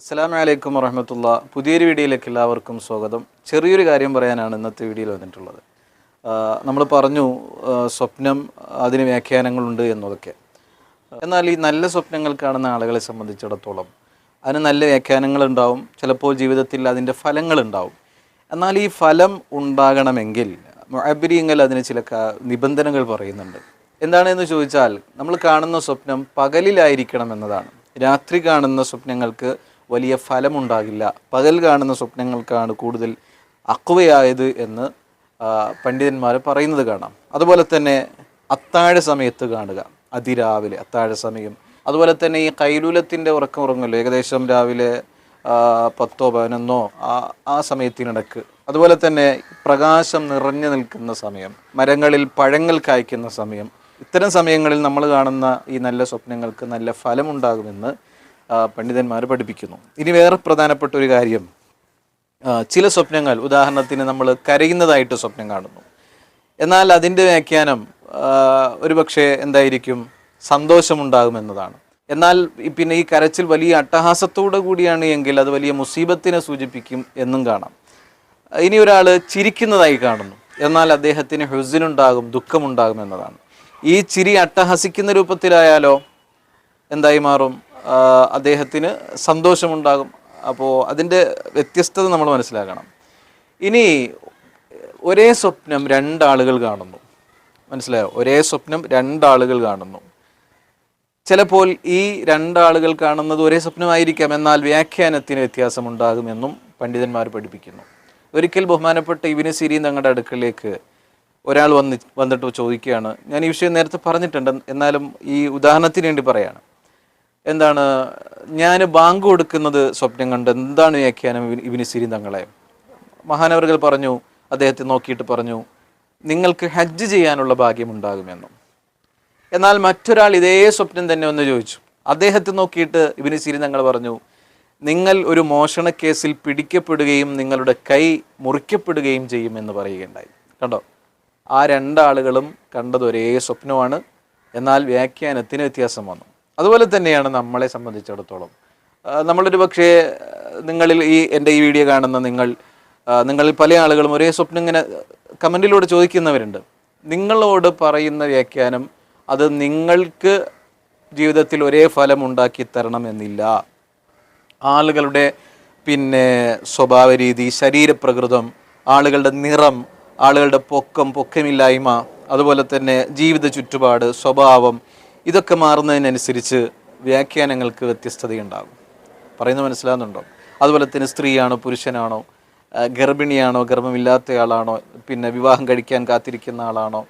അസ്സലാമു വലൈക്കും വറഹമത്തുള്ള. പുതിയൊരു വീഡിയോയിലേക്ക് എല്ലാവർക്കും സ്വാഗതം. ചെറിയൊരു കാര്യം പറയാനാണ് ഇന്നത്തെ വീഡിയോയിൽ വന്നിട്ടുള്ളത്. നമ്മൾ പറഞ്ഞു സ്വപ്നം അതിന് വ്യാഖ്യാനങ്ങളുണ്ട് എന്നതൊക്കെ. എന്നാൽ ഈ നല്ല സ്വപ്നങ്ങൾ കാണുന്ന ആളുകളെ സംബന്ധിച്ചിടത്തോളം അതിന് നല്ല വ്യാഖ്യാനങ്ങൾ ഉണ്ടാവും. ചിലപ്പോൾ ജീവിതത്തിൽ അതിന്റെ ഫലങ്ങളുണ്ടാവും എന്നാൽ ഈ ഫലം ഉണ്ടാകണമെങ്കിൽ അബിരിയങ്ങൾ അതിന് ചില നിബന്ധനകൾ പറയുന്നുണ്ട്. എന്താണെന്ന് ചോദിച്ചാൽ നമ്മൾ കാണുന്ന സ്വപ്നം പകലിലായിരിക്കണം എന്നതാണ് രാത്രി കാണുന്ന സ്വപ്നങ്ങൾക്ക് വലിയ ഫലമുണ്ടാകില്ല. പകൽ കാണുന്ന സ്വപ്നങ്ങൾക്കാണ് കൂടുതൽ അക്വയായത് എന്ന് പണ്ഡിതന്മാർ പറയുന്നത് കാണാം. അതുപോലെ തന്നെ അത്താഴ സമയത്ത് കാണുക. അതിരാവിലെ അത്താഴ സമയം. അതുപോലെ തന്നെ ഈ കൈലൂലത്തിന്റെ ഉറക്കം ഉറങ്ങല്ലോ ഏകദേശം രാവിലെ പത്തോ പതിനൊന്നോ ആ ആ സമയത്തിനിടക്ക്. അതുപോലെ തന്നെ പ്രകാശം നിറഞ്ഞു നിൽക്കുന്ന സമയം. മരങ്ങളിൽ പഴങ്ങൾ കായ്ക്കുന്ന സമയം. ഇത്തരം സമയങ്ങളിൽ നമ്മൾ കാണുന്ന ഈ നല്ല സ്വപ്നങ്ങൾക്ക് നല്ല ഫലമുണ്ടാകുമെന്ന് പണ്ഡിതന്മാർ പഠിപ്പിക്കുന്നു. ഇനി വേറെ പ്രധാനപ്പെട്ട ഒരു കാര്യം. ചില സ്വപ്നങ്ങൾ ഉദാഹരണത്തിന് നമ്മൾ കരയുന്നതായിട്ട് സ്വപ്നം കാണുന്നു. എന്നാൽ അതിന്റെ വ്യാഖ്യാനം ഒരുപക്ഷെ എന്തായിരിക്കും? സന്തോഷമുണ്ടാകുമെന്നതാണ്. എന്നാൽ പിന്നെ ഈ കരച്ചിൽ വലിയ അട്ടഹാസത്തോടു കൂടിയാണ് എങ്കിൽ അത് വലിയ മുസീബത്തിനെ സൂചിപ്പിക്കും എന്നും കാണാം. ഇനി ഒരാൾ ചിരിക്കുന്നതായി കാണുന്നു. എന്നാൽ അദ്ദേഹത്തിന് ഹുസിനുണ്ടാകും ദുഃഖമുണ്ടാകും എന്നതാണ് ഈ ചിരി അട്ടഹസിക്കുന്ന രൂപത്തിലായാലോ? എന്തായി മാറും? അദ്ദേഹത്തിന് സന്തോഷമുണ്ടാകും. അപ്പോൾ അതിന്റെ വ്യത്യസ്തത നമ്മൾ മനസ്സിലാക്കണം. ഇനി ഒരേ സ്വപ്നം രണ്ടാളുകൾ കാണുന്നു. മനസ്സിലായോ? ഒരേ സ്വപ്നം രണ്ടാളുകൾ കാണുന്നു. ചിലപ്പോൾ ഈ രണ്ടാളുകൾ കാണുന്നത് ഒരേ സ്വപ്നമായിരിക്കാം. എന്നാൽ വ്യാഖ്യാനത്തിന് വ്യത്യാസമുണ്ടാകുമെന്നും പണ്ഡിതന്മാർ പഠിപ്പിക്കുന്നു. ഒരിക്കൽ ബഹുമാനപ്പെട്ട ഇബിന് സിരി തങ്ങളുടെ അടുക്കലേക്ക് ഒരാൾ വന്ന് വന്നിട്ട് ചോദിക്കുകയാണ്. ഞാൻ ഈ വിഷയം നേരത്തെ പറഞ്ഞിട്ടുണ്ട്. എന്നാലും ഈ ഉദാഹരണത്തിന് വേണ്ടി പറയാണ്. എന്താണ് ഞാൻ ബാങ്ക് കൊടുക്കുന്നത് സ്വപ്നം കണ്ട് എന്താണ് വ്യാഖ്യാനം ഇബിന് സിരി തങ്ങളെ? മഹാനവറുകൾ പറഞ്ഞു അദ്ദേഹത്തെ നോക്കിയിട്ട് പറഞ്ഞു നിങ്ങൾക്ക് ഹജ്ജ് ചെയ്യാനുള്ള ഭാഗ്യമുണ്ടാകുമെന്നും. എന്നാൽ മറ്റൊരാൾ ഇതേ സ്വപ്നം തന്നെ ഒന്ന് ചോദിച്ചു. അദ്ദേഹത്തെ നോക്കിയിട്ട് ഇവന് സിരി തങ്ങൾ പറഞ്ഞു നിങ്ങൾ ഒരു മോഷണ കേസിൽ പിടിക്കപ്പെടുകയും നിങ്ങളുടെ കൈ മുറിക്കപ്പെടുകയും ചെയ്യുമെന്ന് പറയുകയുണ്ടായി. കണ്ടോ? ആ രണ്ടാളുകളും കണ്ടത് ഒരേ സ്വപ്നമാണ്. എന്നാൽ വ്യാഖ്യാനത്തിന് വ്യത്യാസം വന്നു. അതുപോലെ തന്നെയാണ് നമ്മളെ സംബന്ധിച്ചിടത്തോളം. നമ്മളൊരു പക്ഷേ നിങ്ങളിൽ ഈ എന്റെ ഈ വീഡിയോ കാണുന്ന നിങ്ങൾ നിങ്ങളിൽ പല ആളുകളും ഒരേ സ്വപ്നം ഇങ്ങനെ കമന്റിലൂടെ ചോദിക്കുന്നവരുണ്ട്. നിങ്ങളോട് പറയുന്ന വ്യാഖ്യാനം അത് നിങ്ങൾക്ക് ജീവിതത്തിൽ ഒരേ ഫലം ഉണ്ടാക്കി തരണം എന്നില്ല. ആളുകളുടെ പിന്നെ സ്വഭാവ രീതി ശരീരപ്രകൃതം ആളുകളുടെ നിറം ആളുകളുടെ പൊക്കം പൊക്കമില്ലായ്മ അതുപോലെ തന്നെ ജീവിത ചുറ്റുപാട് സ്വഭാവം ഇതൊക്കെ മാറുന്നതിനനുസരിച്ച് വ്യാഖ്യാനങ്ങൾക്ക് വ്യത്യസ്തതയുണ്ടാകും. പറയുന്നത് മനസ്സിലാകുന്നുണ്ടോ? അതുപോലെ തന്നെ സ്ത്രീയാണോ പുരുഷനാണോ ഗർഭിണിയാണോ ഗർഭമില്ലാത്തയാളാണോ പിന്നെ വിവാഹം കഴിക്കാൻ കാത്തിരിക്കുന്ന ആളാണോ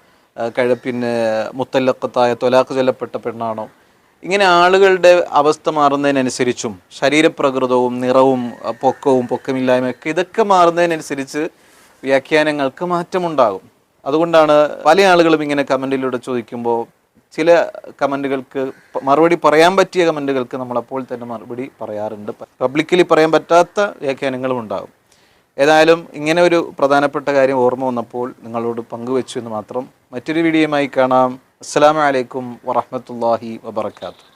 കഴ പിന്നെ മുത്തല്ലക്കത്തായ തൊലാക്ക് ചൊല്ലപ്പെട്ട പെണ്ണാണോ? ഇങ്ങനെ ആളുകളുടെ അവസ്ഥ മാറുന്നതിനനുസരിച്ചും ശരീരപ്രകൃതവും നിറവും പൊക്കവും പൊക്കമില്ലായ്മയൊക്കെ ഇതൊക്കെ മാറുന്നതിനനുസരിച്ച് വ്യാഖ്യാനങ്ങൾക്ക് മാറ്റമുണ്ടാകും. അതുകൊണ്ടാണ് പല ആളുകളും ഇങ്ങനെ കമന്റിലൂടെ ചോദിക്കുമ്പോൾ ചില കമന്റുകൾക്ക് മറുപടി പറയാൻ പറ്റിയ കമന്റുകൾക്ക് നമ്മളപ്പോൾ തന്നെ മറുപടി പറയാറുണ്ട്. പബ്ലിക്കലി പറയാൻ പറ്റാത്ത വ്യാഖ്യാനങ്ങളും ഉണ്ടാകും. ഏതായാലും ഇങ്ങനെ ഒരു പ്രധാനപ്പെട്ട കാര്യം ഓർമ്മ വന്നപ്പോൾ നിങ്ങളോട് പങ്കുവെച്ചു എന്ന് മാത്രം മറ്റൊരു വീഡിയോയുമായി കാണാം. അസ്സാം വലൈക്കും വറഹമത്തല്ലാഹി വബർക്കാത്തു